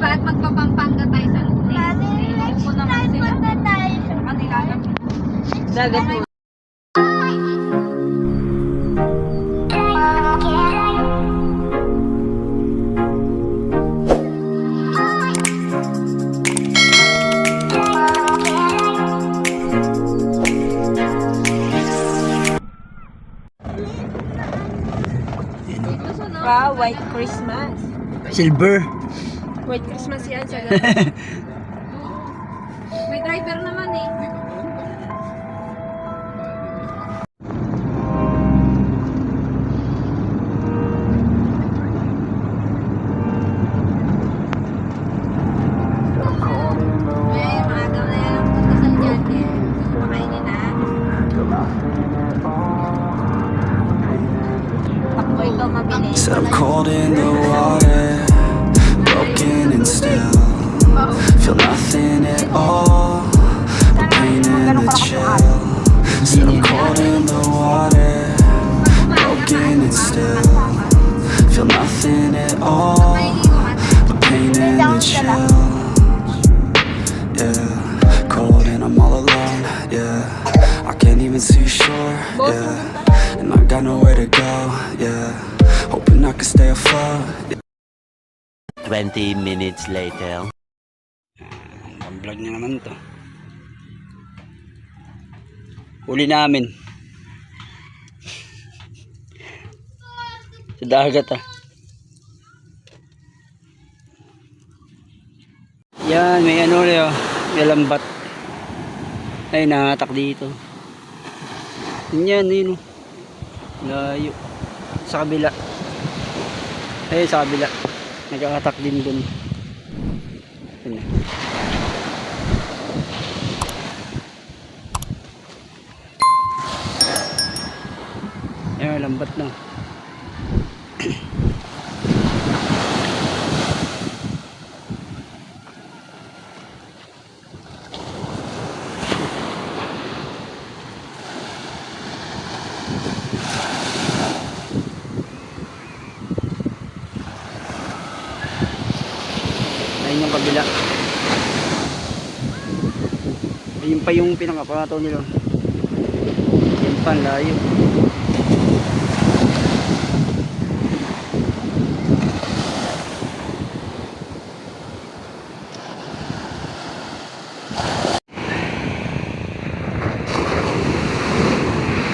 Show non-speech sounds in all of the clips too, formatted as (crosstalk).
ba at magpapampanga tayo sa lunes? Mami, next time punta tayo sa Kanila lang. Dagat sunod. Wow, White Christmas. Silver. White Christmas yan sa May driver naman eh. May maaga na yan ang pagkasal dyan eh. Makainin na. Takbo ikaw mabilis. Said I'm cold in the water, broken still. Feel nothing at all, the pain and the chill. Said I'm cold in the water, broken and still. Feel nothing at all, the pain and the chill. Yeah, cold and I'm all alone. Yeah, I can't even see shore. Yeah, and I got nowhere to go. Yeah, hoping I can stay afloat. 20 minutes later. Vlog niya naman to. Huli namin. Sa dagat ah. Yan, may ano rin oh. May lambat. Ay, nangatak dito. Yan, yun oh. Layo. Sa kabila. Ay, sa kabila. Nag-attack din dun. Yun. Lambat na. Ayun yung kabila. Pa yung pinakapato nila. Yan pa, layo.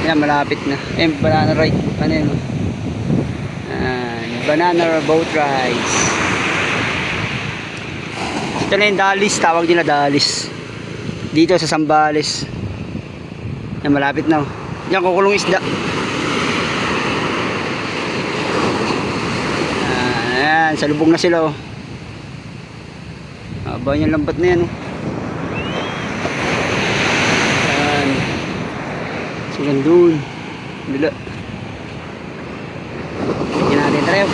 Yan, malapit na. Yan, banana ride. Ano yun? Yan, banana boat rides. Ito na yung Dalis, tawag nila Dalis. Dito sa Sambales. Yan, malapit na. oh. Yan, kukulong isda. Ayan, sa lubog na sila oh. Haba yung lambat na yan oh. Ayan. Sila doon. Bila. Tignan natin tayo.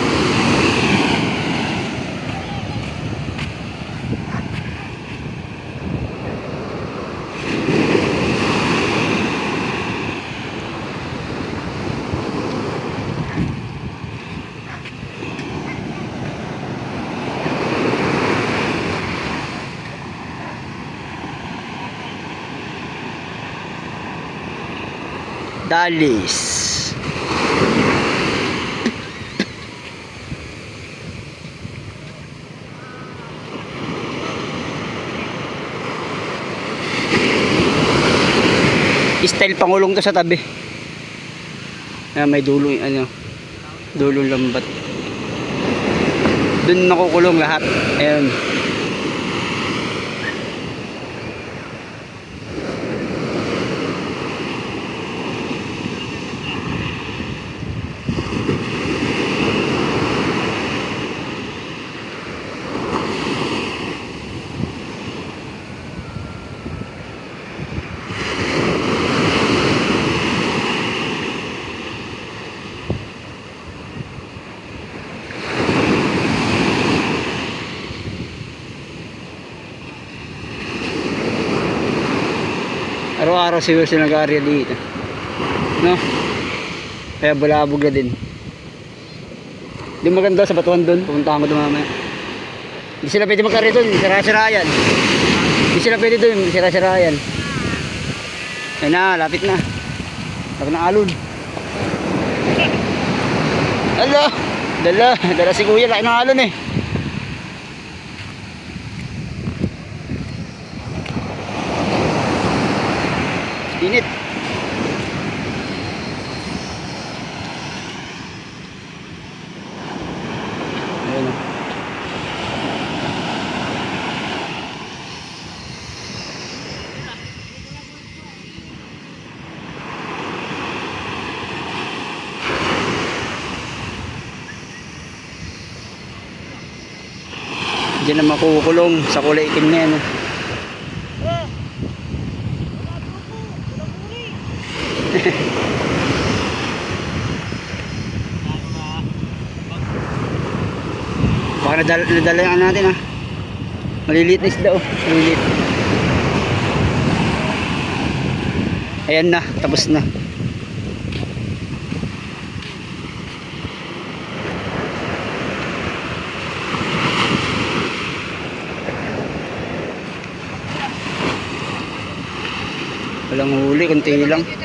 Dalis. Style pangulong to sa tabi. Ayan, may dulong ano, dulong lambat. Doon nakukulong lahat. Ayun. Araw-araw siguro sila nag-area dito. No? Kaya bulabog na din. Di maganda sa batuan doon. Pupunta ko doon mamaya. Hindi sila pwede magkari doon, sira-sira yan. Hindi sila pwede doon, sira-sira yan. Ayun na, lapit na. Huwag na alon. Alo! Dala, dala si kuya, laki ng alon eh. Init. Ayun o. Diyan na makukulong sa kulay itim na yan. oh. Nadala, nadala natin ah. Maliliit na isda oh. Maliliit. Ayan na, tapos na. Walang huli, konti lang.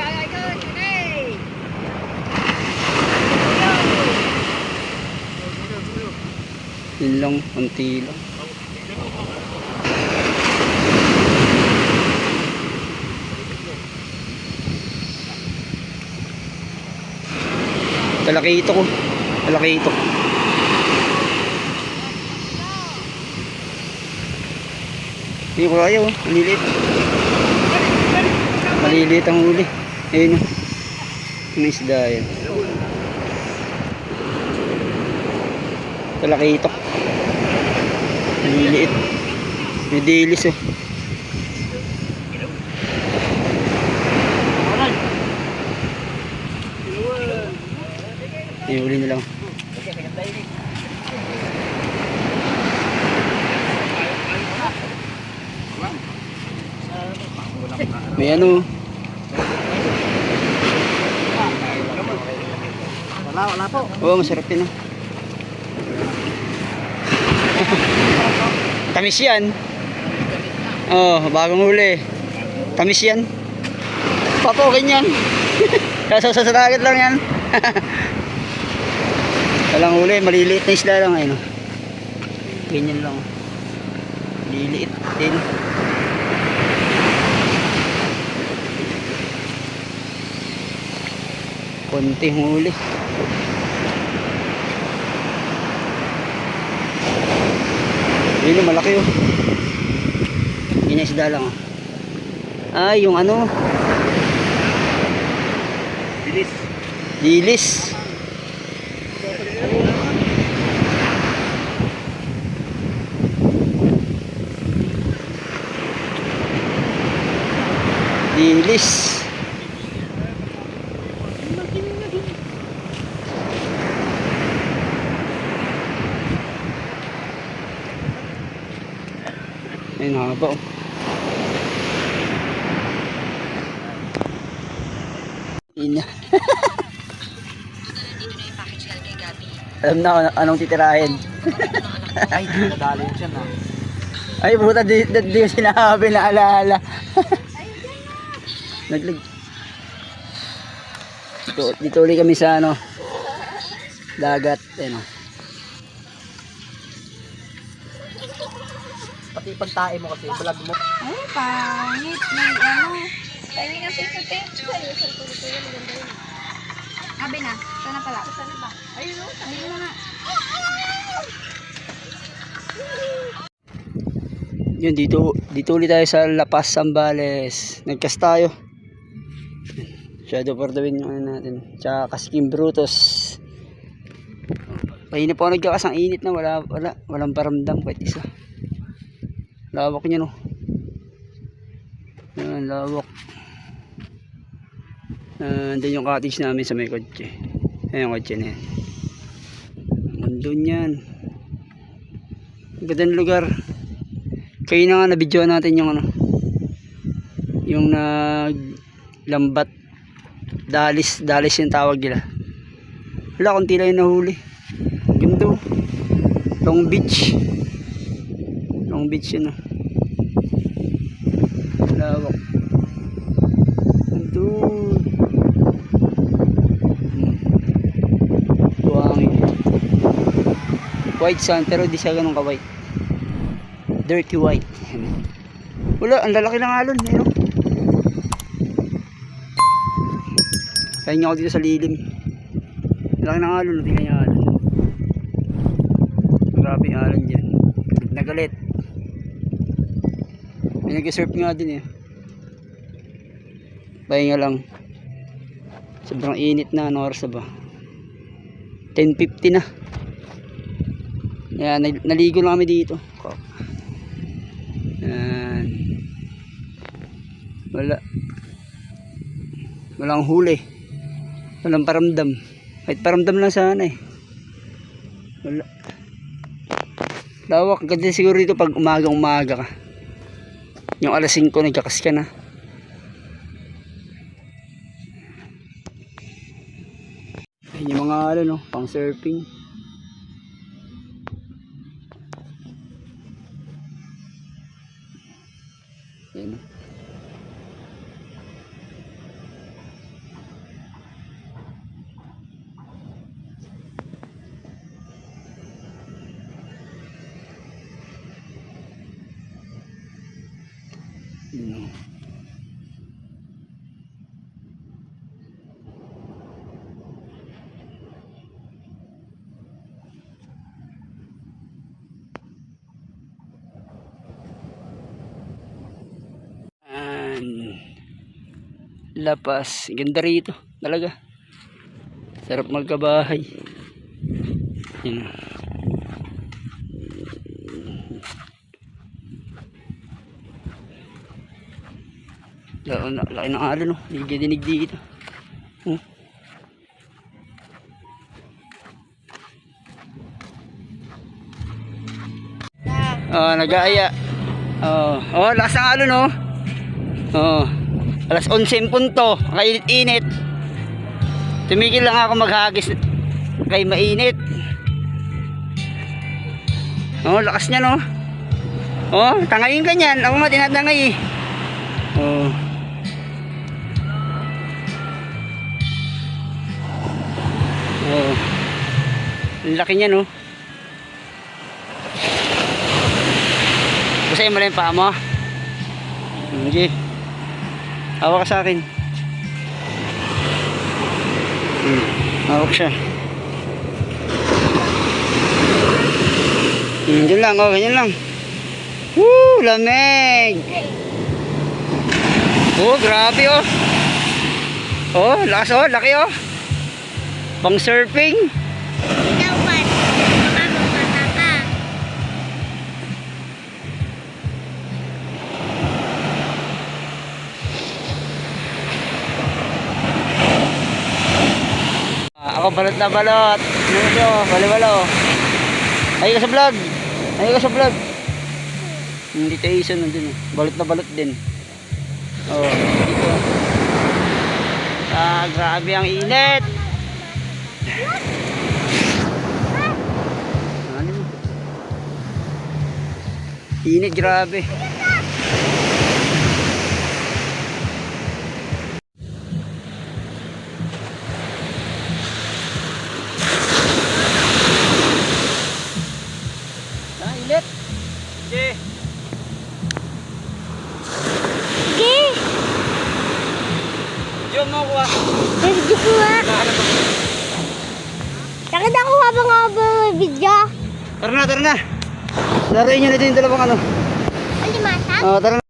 Konti lang. Talaki ito ko. Talaki ito. Hindi ko kaya oh. Maliliit. Maliliit ang huli. Ayun oh. Ano isda yan. Talaki ito. Maliliit. May dilis oh. Ayun, uli na lang. May ano. Wala, wala po. Oo, masarap yun ah. (laughs) Tamis yan. Oh, bagong huli. Tamis yan. Papo, ganyan. (laughs) Kaso sa dagat lang yan. (laughs) Walang huli, maliliit na isda lang ayun. oh. Ganyan lang. Maliliit din. Konting huli. Yun malaki oh. Yun yung isda lang oh. Ay, yung ano. Bilis. Dilis. Dilis. Ayun, haba oh. Ina. Alam na kung anong titirahin. Ay, nadali siya na. Ay, puta, di, di, di sinabi na alaala. Naglag... Dito, dito ulit kami sa ano, dagat, ano. Pati pagtae mo kasi, vlog mo. Ay, pangit. May ano. Timing ang face to face. Sa'yo, sa tuloy ko yun. Maganda yun. Abi na. Sana pala. Sana ba? Ayun o. Ayun na nga. Yun, dito, dito ulit tayo sa La Paz, Zambales. Nagkas tayo. Shadow for the win yung ano natin. Tsaka Kaskim Brutus. Pahinip po ako nagkakas ang init na wala, wala, walang paramdam kahit isa. Lawak niya no. Yan, lawak. Uh, andun yung cottage namin sa may kotse. Ayan yung kotse na yan. Andun yan. Ang Gandang lugar. Kayo na nga na-video natin yung ano. Yung nag lambat. Dalis, dalis yung tawag nila. Wala, konti lang yung nahuli. Ganda oh. Long Beach. Pang beach yun, oh. Lawak. Doon. Hmm. Buhangin. White sand, pero di siya ganun ka-white. Dirty white. (laughs) Wala, ang lalaki ng alon. Ayun. oh. Kaya niya ako dito sa lilim. Laki ng alon, tingnan niya alon. Yung alon dyan. Nagalit. May nag-surf nga din eh. Pahinga lang. Sobrang init na. Ano oras na ba? 10.50 na. Yan, nal- naligo lang kami dito. Ko. Yan. Wala. Walang huli. Walang paramdam. Kahit paramdam lang sana eh. Wala. Lawak. Ganda siguro dito pag umaga-umaga ka. Yung alas 5 nagkakas ka na. Ayun yung mga ano no, pang surfing. Lapas. Ganda rito. Talaga. Sarap magkabahay. Yan. Laki ng alon? Hindi dinig dito. Oh. Oh, nag-aaya. Oh, oh, lakas ng alon, no? Oh. Alas 11 punto. Kainit-init. Tumigil lang ako maghagis kay mainit. Oh, lakas niya, no? Oh, tangayin ka niyan. Ako nga tinatangay. eh. Oh. Oh. Laki niya, no? Basahin mo yung paa mo. Hindi. Hawak sa akin. Hmm. Hawak siya. Hmm, dyan lang, oh, ganyan lang. Woo, lamig. Oh, grabe oh. Oh, lakas oh, laki oh. Pang surfing. Ako balot na balot. Ano ito? Bali-balo. Ay ka sa vlog. Ay ka sa vlog. Hindi tayo isa nandun. oh. Balot na balot din. Oh, dito. Ah, grabe ang init. Ano? Init, grabe. Ah, Tara na, tara na. Laruin nyo na din yung dalawang ano. Alimasa? Oh, tara na.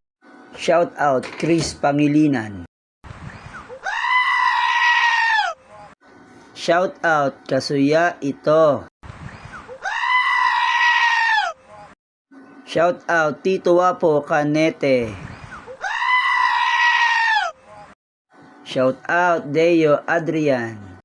Shout out Chris Pangilinan. Shout out Kasuya ito. Shout out Tito Wapo Canete. Shout out Deo Adrian.